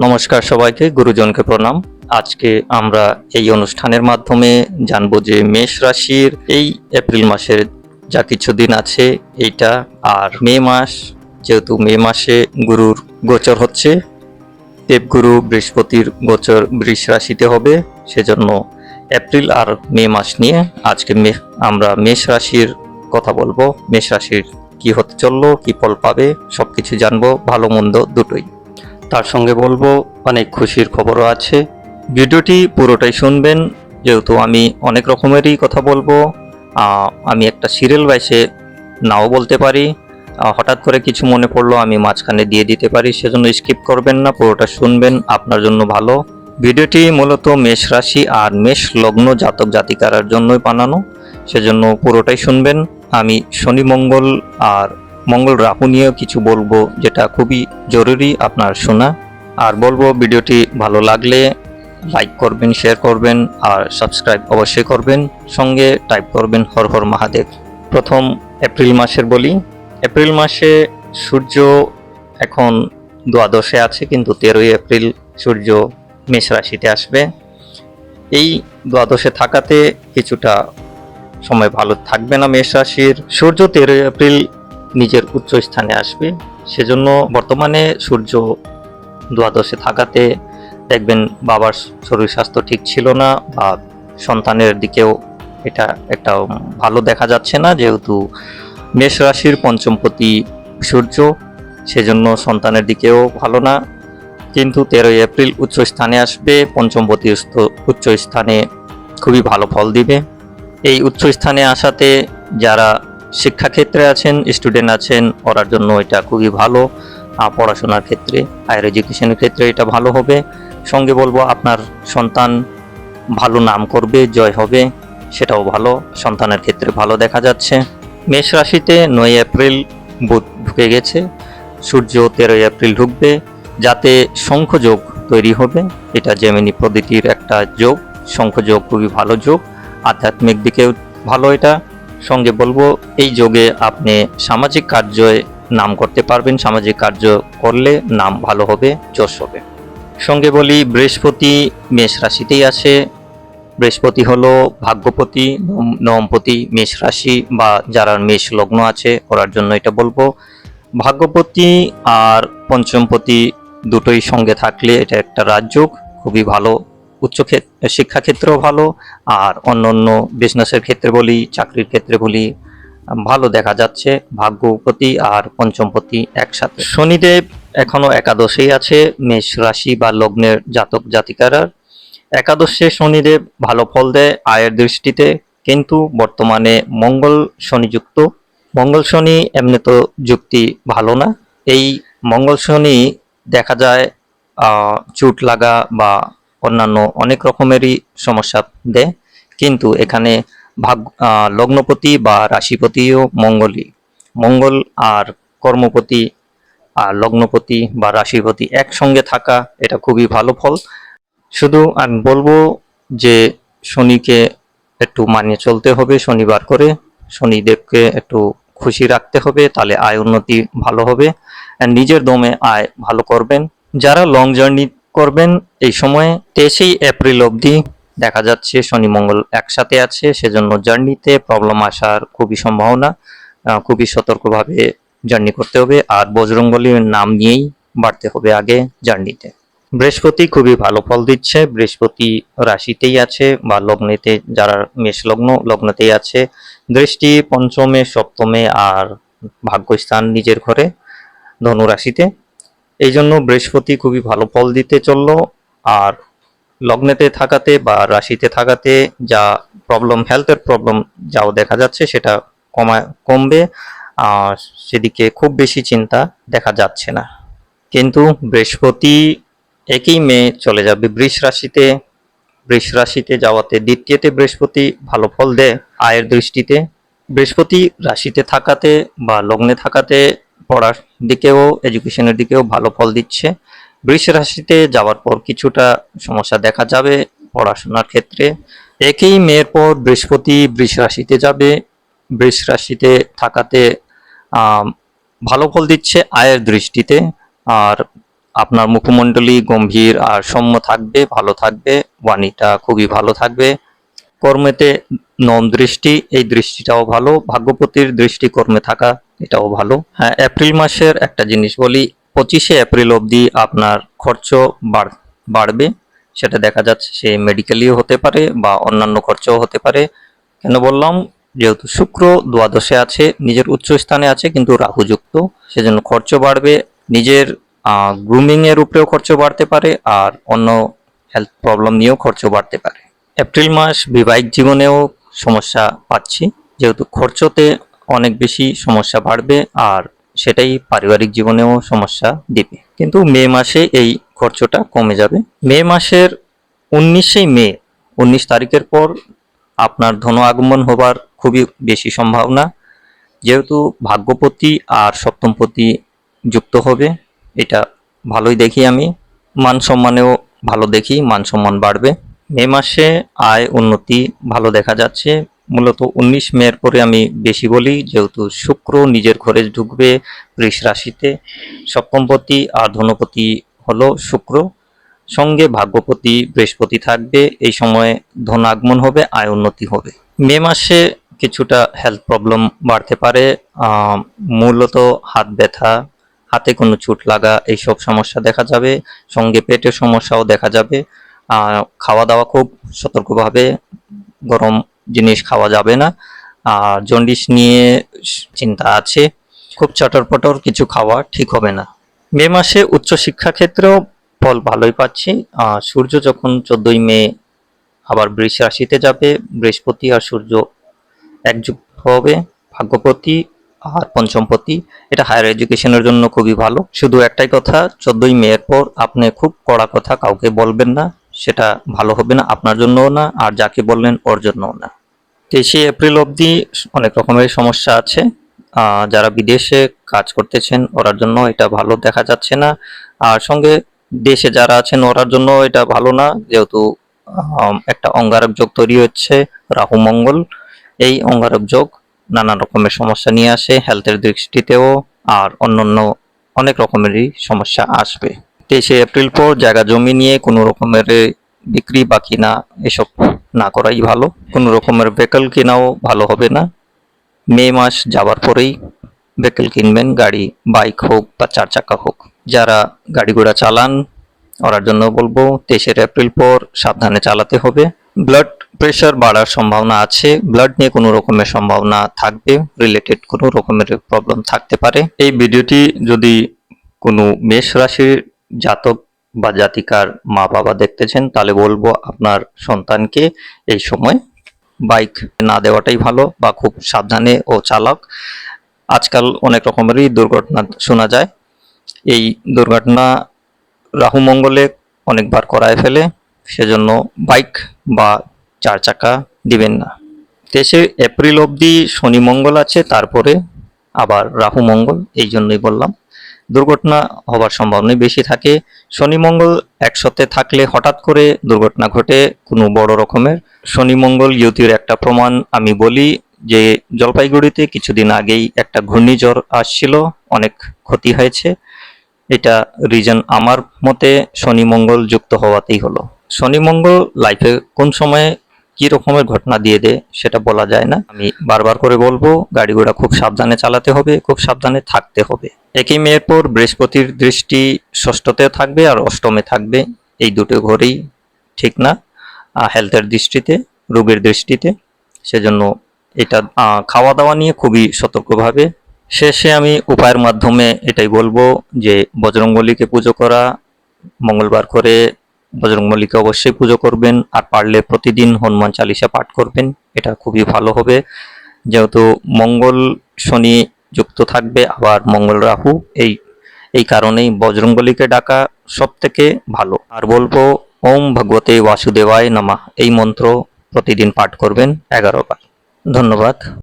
নমস্কার সবাইকে, গুরুজনকে প্রণাম। আজকে আমরা এই অনুষ্ঠানের মাধ্যমে জানব যে মেষ রাশির এই এপ্রিল মাসের যা কিছু দিন আছে, এইটা আর মে মাস, যেহেতু মে মাসে গুরুর গোচর হচ্ছে, দেবগুরু বৃহস্পতির গোচর বৃষ রাশিতে হবে, সেজন্য এপ্রিল আর মে মাস নিয়ে আজকে মে আমরা মেষ রাশির কথা বলব। মেষ রাশির কি হতে চলল, কি ফল পাবে, সবকিছু জানব, ভালো মন্দ দুটোই। তার সঙ্গে বলব, অনেক খুশির খবরও আছে। ভিডিওটি পুরোটাই শুনবেন। যেহেতু আমি অনেক রকমেরই কথা বলব আমি একটা সিরিয়াল বাইসে নাও বলতে পারি। হঠাৎ করে কিছু মনে পড়ল, আমি মাঝখানে দিয়ে দিতে পারি, সেজন্য স্কিপ করবেন না, পুরোটা শুনবেন, আপনার জন্য ভালো। ভিডিওটি মূলত মেষ রাশি আর মেষ লগ্ন জাতক জাতিকারার জন্যই বানানো, সেজন্য পুরোটাই শুনবেন। আমি শনি মঙ্গল আর মঙ্গল রাহু নিয়েও কিছু বলব যেটা খুবই জরুরি আপনার শোনা। আর বলব ভিডিওটি ভালো লাগলে লাইক করবেন, শেয়ার করবেন আর সাবস্ক্রাইব অবশ্যই করবেন। সঙ্গে টাইপ করবেন হর হর মহাদেব। প্রথম এপ্রিল মাসের বলি। এপ্রিল মাসে সূর্য এখন দ্বাদশে আছে, কিন্তু তেরোই এপ্রিল সূর্য মেষ রাশিতে আসবে। এই দ্বাদশে থাকাতে কিছুটা সময় ভালো থাকবে না মেষ রাশির। সূর্য তেরোই এপ্রিল নিজের উচ্চ স্থানে আসবে। সেজন্য বর্তমানে সূর্য দ্বাদশে থাকাতে দেখবেন বাবার শরীর স্বাস্থ্য ঠিক ছিল না বা সন্তানের দিকেও এটা একটা ভালো দেখা যাচ্ছে না, যেহেতু মেষ রাশির পঞ্চমপতি সূর্য, সেজন্য সন্তানের দিকেও ভালো না। কিন্তু তেরোই এপ্রিল উচ্চ স্থানে আসবে, পঞ্চমপতি উচ্চ স্থানে খুবই ভালো ফল দিবে। এই উচ্চ স্থানে আসাতে যারা শিক্ষাক্ষেত্রে আছেন স্টুডেন্ট আছেন ওরার জন্য এটা খুবই ভালো। পড়াশোনার ক্ষেত্রে হায়ার এডুকেশনের ক্ষেত্রে এটা ভালো হবে। সঙ্গে বলব, আপনার সন্তান ভালো নাম করবে, জয় হবে, সেটাও ভালো। সন্তানের ক্ষেত্রে ভালো দেখা যাচ্ছে। মেষ রাশিতে নয় এপ্রিল বুধ ঢুকে গেছে। সূর্য তেরোই এপ্রিল ঢুকবে, যাতে শঙ্খযোগ তৈরি হবে। এটা জেমিনি পদ্ধতির একটা যোগ। শঙ্খযোগ খুবই ভালো যোগ। আধ্যাত্মিক দিকেও ভালো এটা। সঙ্গে বলব, এই যোগে আপনি সামাজিক কার্যে নাম করতে পারবেন। সামাজিক কার্য করলে নাম ভালো হবে, যশ হবে। সঙ্গে বলি, বৃহস্পতি মেষ রাশিতেই আছে। বৃহস্পতি হলো ভাগ্যপতি নবমপতি মেষ রাশি বা যারা মেষ লগ্ন আছে, ওরার জন্য এটা বলব। ভাগ্যপতি আর পঞ্চমপতি দুটোই সঙ্গে থাকলে এটা একটা রাজযোগ, খুবই ভালো। উচ্চ ক্ষেত- শিক্ষাক্ষেত্রেও ভালো, আর অন্য অন্য বিজনেসের ক্ষেত্রে বলি, চাকরির ক্ষেত্রে বলি, ভালো দেখা যাচ্ছে ভাগ্যপতি আর পঞ্চমপতি একসাথে। শনিদেব এখনও একাদশেই আছে, মেষ রাশি বা লগ্নের জাতক জাতিকারার একাদশে শনিদেব ভালো ফল দেয় আয়ের দৃষ্টিতে, কিন্তু বর্তমানে মঙ্গল শনিযুক্ত মঙ্গল শনি এমনি তো যুক্তি ভালো না। এই মঙ্গল শনি দেখা যায় চুট লাগা বা অন্যান্য অনেক রকমেরই সমস্যা দেয়। কিন্তু এখানে ভাগ লগ্নপতি বা রাশিপতিও মঙ্গলই। মঙ্গল আর কর্মপতি আর লগ্নপতি বা রাশিপতি একসঙ্গে থাকা এটা খুবই ভালো ফল। শুধু আমি বলব যে শনিকে একটু মানিয়ে চলতে হবে শনিবার করে। শনিদেবকে একটু খুশি রাখতে হবে, তাহলে আয় উন্নতি ভালো হবে। নিজের দমে আয় ভালো করবেন। যারা লং জার্নি করবেন। এই সময়ে তেইশই এপ্রিল অবধি দেখা যাচ্ছে শনি মঙ্গল একসাথে আছে, সেজন্য জার্নিতে প্রবলেম আসার খুবই সম্ভাবনা। খুবই সতর্কভাবে জার্নি করতে হবে, আর বজরঙ্গলির নাম নিয়েই বাড়তে হবে আগে জার্নিতে। বৃহস্পতি খুবই ভালো ফল দিচ্ছে, বৃহস্পতি রাশিতেই আছে, বা লগ্নেতে যারা মেষ লগ্ন, লগ্নতেই আছে। দৃষ্টি পঞ্চমে, সপ্তমে, আর ভাগ্যস্থান নিজের ঘরে ধনু রাশিতে। এই জন্য বৃহস্পতি খুবই ভালো ফল দিতে চলল, আর লগ্নেতে থাকাতে বা রাশিতে থাকাতে যা প্রবলেম হেলথের প্রবলেম যাও দেখা যাচ্ছে সেটা কমায় কমবে, আর সেদিকে খুব বেশি চিন্তা দেখা যাচ্ছে না। কিন্তু বৃহস্পতি একই মে চলে যাবে, বৃষ রাশিতে। বৃষ রাশিতে যাওয়াতে দ্বিতীয়তে বৃহস্পতি ভালো ফল দেয় আয়ের দৃষ্টিতে। বৃহস্পতি রাশিতে থাকাতে বা লগ্নে থাকাতে পড়ার দিকেও এডুকেশনের দিকেও ভালো ফল দিচ্ছে। বৃষ রাশিতে যাওয়ার পর কিছুটা সমস্যা দেখা যাবে পড়াশোনার ক্ষেত্রে। একই মেয়ের পর বৃহস্পতি বৃষ রাশিতে যাবে। বৃষ রাশিতে থাকাতে ভালো ফল দিচ্ছে আয়ের দৃষ্টিতে। আর আপনার মুখমণ্ডলী গম্ভীর আর সৌম্য থাকবে, ভালো থাকবে, বাণীটা খুবই ভালো থাকবে। কর্মেতে নম দৃষ্টি, এই দৃষ্টিটাও ভালো। ভাগ্যপতির দৃষ্টি কর্মে থাকা এটাও ভালো। হ্যাঁ এপ্রিল মাসের একটা জিনিস বলি, পঁচিশে এপ্রিল অবধি আপনার খরচ বাড়- বাড়বে। সেটা দেখা যাচ্ছে, সে মেডিকেলিও হতে পারে বা অন্যান্য খরচও হতে পারে। কেন বললাম? যেহেতু শুক্র দ্বাদশে আছে, নিজের উচ্চ স্থানে আছে, কিন্তু রাহুযুক্ত। সেজন্য খরচ বাড়বে, নিজের গ্রুমিং এর উপরেও খরচ বাড়তে পারে আর অন্য হেলথ প্রবলেম নিয়েও খরচ বাড়তে পারে। এপ্রিল মাস বিবাহিক জীবনেও সমস্যা পাচ্ছি, যেহেতু খরচতে অনেক বেশি সমস্যা বাড়বে আর সেটাই পারিবারিক জীবনেও সমস্যা দিবে। কিন্তু মে মাসে এই খরচটা কমে যাবে। মে মাসের উনিশে মে, উনিশ তারিখের পর আপনার ধন আগমন হবার খুবই বেশি সম্ভাবনা। যেহেতু ভাগ্যপতি আর সপ্তমপতি যুক্ত হবে, এটা ভালোই দেখি আমি। মান সম্মানেও ভালো দেখি, মান সম্মান বাড়বে। মে মাসে আয় উন্নতি ভালো দেখা যাচ্ছে। মূলত উনিশ মের পরে আমি বেশি বলি, যেহেতু শুক্র নিজের ঘরে ঢুকবে বৃষ রাশিতে, সপ্তমপতি আর ধনপতি হলো শুক্র, সঙ্গে ভাগ্যপতি বৃহস্পতি থাকবে, এই সময়ে ধন আগমন হবে, আয় উন্নতি হবে। মে মাসে কিছুটা হেলথ প্রবলেম বাড়তে পারে মূলত হাত ব্যথা, হাতে কোনো চোট লাগা, এইসব সমস্যা দেখা যাবে, সঙ্গে পেটের সমস্যাও দেখা যাবে খাওয়া দাওয়া খুব সতর্কভাবে, গরম জিনিস খাওয়া যাবে না। আর জন্ডিস নিয়ে চিন্তা আছে। খুব চটরপটর কিছু খাওয়া ঠিক হবে না। মে মাসে উচ্চশিক্ষা ক্ষেত্রেও ফল ভালোই পাচ্ছি। আহ, সূর্য যখন চোদ্দই মে আবার বৃষ রাশিতে যাবে বৃহস্পতি আর সূর্য একযুক্ত হবে ভাগ্যপতি আর পঞ্চমপতি এটা হায়ার এডুকেশনের জন্য খুবই ভালো। শুধু একটাই কথা চোদ্দই মে এর পর আপনি খুব কড়া কথা কাউকে বলবেন না। সেটা ভালো হবে না, আপনার জন্যও না, আর যাকে বললেন ওর জন্যও না। তেইশে এপ্রিল অবধি অনেক রকমের সমস্যা আছে। যারা বিদেশে কাজ করতেছেন, ওরার জন্য এটা ভালো দেখা যাচ্ছে না। আর সঙ্গে দেশে যারা আছেন, ওরার জন্য এটা ভালো না, যেহেতু একটা অঙ্গারক যোগ তৈরি হচ্ছে, রাহু, মঙ্গল। এই অঙ্গারক যোগ নানা রকমের সমস্যা নিয়ে আসে হেলথের দৃষ্টিতেও, আর অন্যান্য অনেক রকমেরই সমস্যা আসবে। তেইশে এপ্রিল পর জায়গা জমি নিয়ে কোনো রকমের বিক্রি বা কিনা এসব না করাই ভালো। কোনো রকমের ভেহিকল কেনাও ভালো হবে না। মে মাস যাবার পরেই ভেহিকল কিনবেন, গাড়ি বাইক হোক বা চার চাকা হোক। যারা গাড়ি ঘোড়া চালান, ওরার জন্য বলব তেইশের এপ্রিল পর সাবধানে চালাতে হবে। ব্লাড প্রেশার বাড়ার সম্ভাবনা আছে। ব্লাড নিয়ে কোনো রকমের সম্ভাবনা থাকবে। রিলেটেড কোনো রকমের প্রবলেম থাকতে পারে। এই ভিডিওটি যদি কোনো মেষ রাশির জাতক বা জাতিকার মা বাবা দেখতেছেন, তাহলে বলব আপনার সন্তানকে এই সময় বাইক না দেওয়াটাই ভালো বা খুব সাবধানে ও চালক। আজকাল অনেক রকমেরই দুর্ঘটনা শোনা যায়। এই দুর্ঘটনা রাহু মঙ্গলে অনেকবার করায় ফেলে, সেজন্য বাইক বা চার চাকা দিবেন না। তেইশে এপ্রিল অবধি শনি মঙ্গল আছে, তারপরে আবার রাহু মঙ্গল, এই জন্যই বললাম। দুর্ঘটনা হবার সম্ভাবনাই বেশি থাকে। শনি মঙ্গল একসাথে থাকলে হঠাৎ করে দুর্ঘটনা ঘটে কোনো বড় রকমের। শনি মঙ্গল ইউতির একটা প্রমাণ আমি বলি যে জলপাইগুড়িতে কিছুদিন আগেই একটা ঘূর্ণিঝড় আসছিল, অনেক ক্ষতি হয়েছে। এটা রিজন আমার মতে শনি মঙ্গল যুক্ত হওয়াতেই হলো। শনি মঙ্গল লাইফে কোন সময়ে কি রকমের ঘটনা দিয়ে দেয় সেটা বলা যায় না। আমি বারবার করে বলব গাড়ি ঘোড়া খুব সাবধানে চালাতে হবে, খুব সাবধানে থাকতে হবে। একই মেয়ের পর বৃহস্পতির দৃষ্টি ষষ্ঠতে থাকবে আর অষ্টমে থাকবে। এই দুটো ঘরেই ঠিক না হেলথের দৃষ্টিতে, রোগের দৃষ্টিতে। সেজন্য এটা খাওয়া দাওয়া নিয়ে খুবই সতর্কভাবে। শেষে আমি উপায়ের মাধ্যমে এটাই বলব যে বজরংবলীকে পুজো করা, মঙ্গলবার করে বজরংবলীকে অবশ্যই পুজো করবেন আর পারলে প্রতিদিন হনুমান চালিসা পাঠ করবেন। এটা খুবই ভালো হবে। যেহেতু মঙ্গল শনি যুক্ত থাকবে, আবার মঙ্গল রাহু, এই এই কারণেই বজরংবলীকে ডাকা সব থেকে ভালো। আর বলব, ওম ভগবতে বাসুদেবায় নমঃ এই মন্ত্র প্রতিদিন পাঠ করবেন এগারো বার ধন্যবাদ।